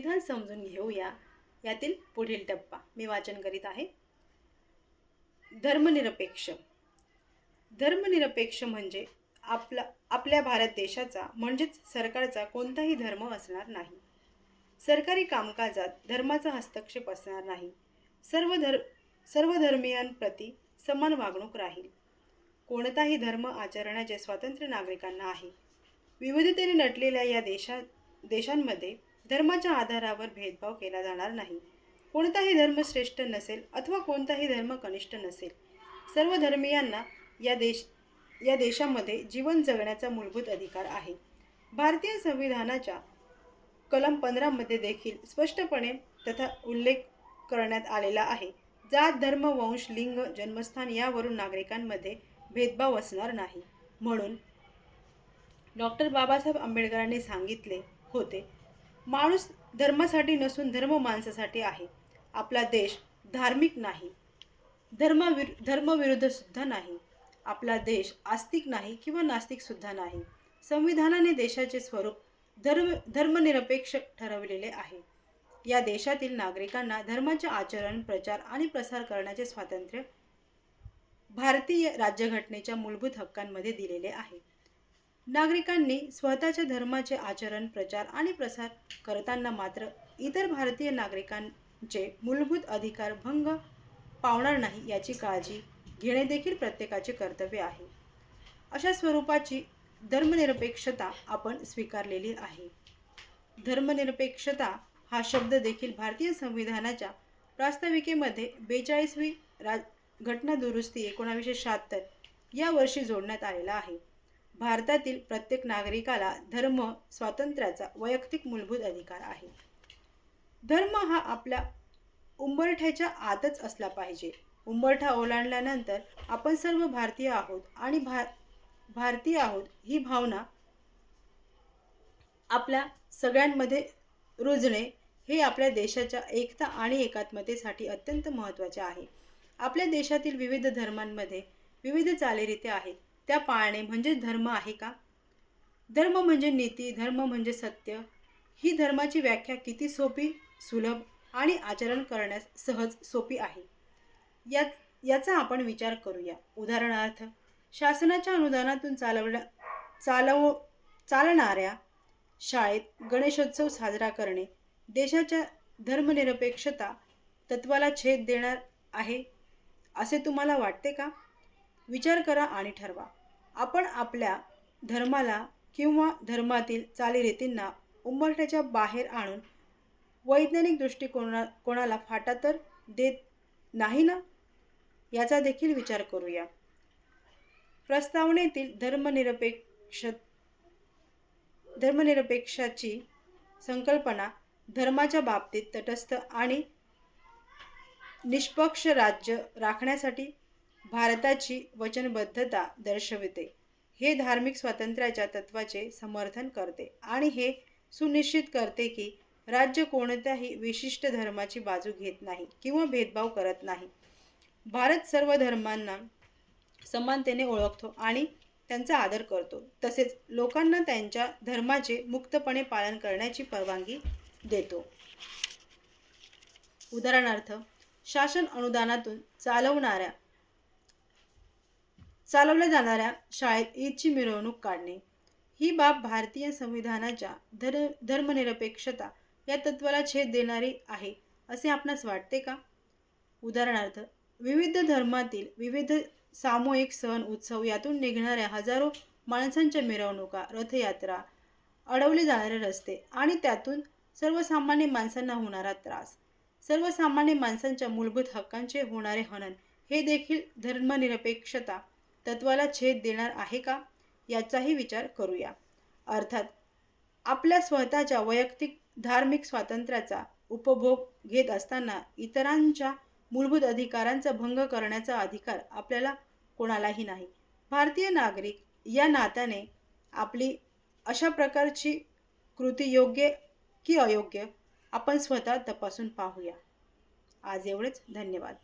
विधान समजून घेऊया. यातील पुढील टप्पा. मी वाचन करीत आहे. धर्मनिरपेक्ष. धर्मनिरपेक्ष म्हणजे आपला आपल्या भारत देशाचा म्हणजेच सरकारचा कोणताही धर्म असणार नाही. सरकारी कामकाजात धर्माचा हस्तक्षेप असणार नाही. सर्व धर सर्व धर्मियांप्रती समान वागणूक राहील. कोणताही धर्म आचरण्याचे स्वातंत्र्य नागरिकांना आहे. विविधतेने नटलेल्या या देशा देशांमध्ये धर्माच्या आधारावर भेदभाव केला जाणार नाही. कोणताही धर्म श्रेष्ठ नसेल अथवा कोणताही धर्म कनिष्ठ नसेल. सर्व धर्मियांना या देश या देशामध्ये जीवन जगण्याचा मूलभूत अधिकार आहे. भारतीय संविधानाच्या कलम पंधरामध्ये देखील स्पष्टपणे तथा उल्लेख करण्यात आलेला आहे. जात धर्म वंश लिंग जन्मस्थान यावरून नागरिकांमध्ये भेदभाव असणार नाही. म्हणून डॉक्टर बाबासाहेब आंबेडकरांनी सांगितले होते माणूस धर्मासाठी नसून धर्म माणसासाठी आहे. आपला देश धार्मिक नाही. धर्मविर धर्मविरुद्ध सुद्धा नाही. आपला देश आस्तिक नाही किंवा नास्तिक सुद्धा नाही. संविधानाने देशाचे स्वरूप धर्म धर्मनिरपेक्ष ठरवलेले आहे. या देशातील नागरिकांना धर्माचे आचरण प्रचार आणि प्रसार करण्याचे स्वातंत्र्य भारतीय राज्यघटनेच्या मूलभूत हक्कांमध्ये दिलेले आहे. नागरिकांनी स्वतःच्या धर्माचे आचरण प्रचार आणि प्रसार करताना मात्र इतर भारतीय नागरिकांचे मूलभूत अधिकार भंग पावणार नाही याची काळजी घेणे देखील प्रत्येकाचे कर्तव्य आहे. अशा स्वरूपाची धर्मनिरपेक्षता आपण स्वीकारलेली आहे. धर्मनिरपेक्षता हा शब्द देखील भारतीय संविधानाच्या प्रास्ताविकेमध्ये बेचाळीसवी राज घटना दुरुस्ती एकोणावीसशे शहात्तर या वर्षी जोडण्यात आलेला आहे. भारतातील प्रत्येक नागरिकाला धर्म स्वातंत्र्याचा वैयक्तिक मूलभूत अधिकार आहे. धर्म हा आपल्या उंबरठ्याच्या आतच असला पाहिजे. उंबरठा ओलांडल्यानंतर आपण सर्व भारतीय आहोत आणि भार भारतीय आहोत ही भावना आपल्या सगळ्यांमध्ये रुजणे हे आपल्या देशाच्या एकता आणि एकात्मतेसाठी अत्यंत महत्त्वाचे आहे. आपल्या देशातील विविध धर्मांमध्ये विविध चालीरीती आहेत. त्या पाळणे म्हणजे धर्म आहे का? धर्म म्हणजे नीती धर्म म्हणजे सत्य. ही धर्माची व्याख्या किती सोपी सुलभ आणि आचरण करण्यास सहज सोपी आहे. या याचा आपण विचार करूया. उदाहरणार्थ शासनाच्या अनुदानातून चालवल्या चालव चालणाऱ्या शाळेत गणेशोत्सव साजरा करणे देशाच्या धर्मनिरपेक्षता तत्वाला छेद देणार आहे असे तुम्हाला वाटते का? विचार करा आणि ठरवा. आपण आपल्या धर्माला किंवा धर्मातील चालीरीतींना उंबरठ्याच्या बाहेर आणून वैज्ञानिक दृष्टिकोना कोणाला फाटा तर देत नाही ना? याचा देखील विचार करूया. प्रस्तावनेतील धर्मनिरपेक्ष धर्मनिरपेक्षाची संकल्पना धर्माच्या बाबतीत तटस्थ आणि निष्पक्ष राज्य राखण्यासाठी भारताची वचनबद्धता दर्शविते. हे धार्मिक स्वातंत्र्याच्या तत्वाचे समर्थन करते आणि हे सुनिश्चित करते की राज्य कोणत्याही विशिष्ट धर्माची बाजू घेत नाही किंवा भेदभाव करत नाही. भारत सर्व धर्मांना समानतेने ओळखतो आणि त्यांचा आदर करतो. तसेच लोकांना त्यांच्या धर्माचे मुक्तपणे पालन करण्याची परवानगी देतो. उदाहरणार्थ शासन अनुदानातून चालवणाऱ्या चालवल्या जाणाऱ्या शाळेत ईदची मिरवणूक काढणे. ही बाब भारतीय संविधानाच्या धर धर्मनिरपेक्षता या तत्वाला छेद देणारी आहे असे आपणास वाटते का? उदाहरणार्थ विविध धर्मातील विविध सामूहिक सण उत्सव यातून निघणाऱ्या हजारो माणसांच्या मिरवणुका रथयात्रा अडवले जाणारे रस्ते आणि त्यातून सर्वसामान्य माणसांना होणारा त्रास सर्वसामान्य माणसांच्या मूलभूत हक्कांचे होणारे हनन हे देखील धर्मनिरपेक्षता तत्वाला छेद देणार आहे का? याचाही विचार करूया. अर्थात आपल्या स्वतःच्या वैयक्तिक धार्मिक स्वातंत्र्याचा उपभोग घेत असताना इतरांच्या मूलभूत अधिकारांचा भंग करण्याचा अधिकार आपल्याला कोणालाही नाही. भारतीय नागरिक या नात्याने आपली अशा प्रकारची कृती योग्य की अयोग्य आपण स्वतः तपासून पाहूया. आज एवढेच. धन्यवाद.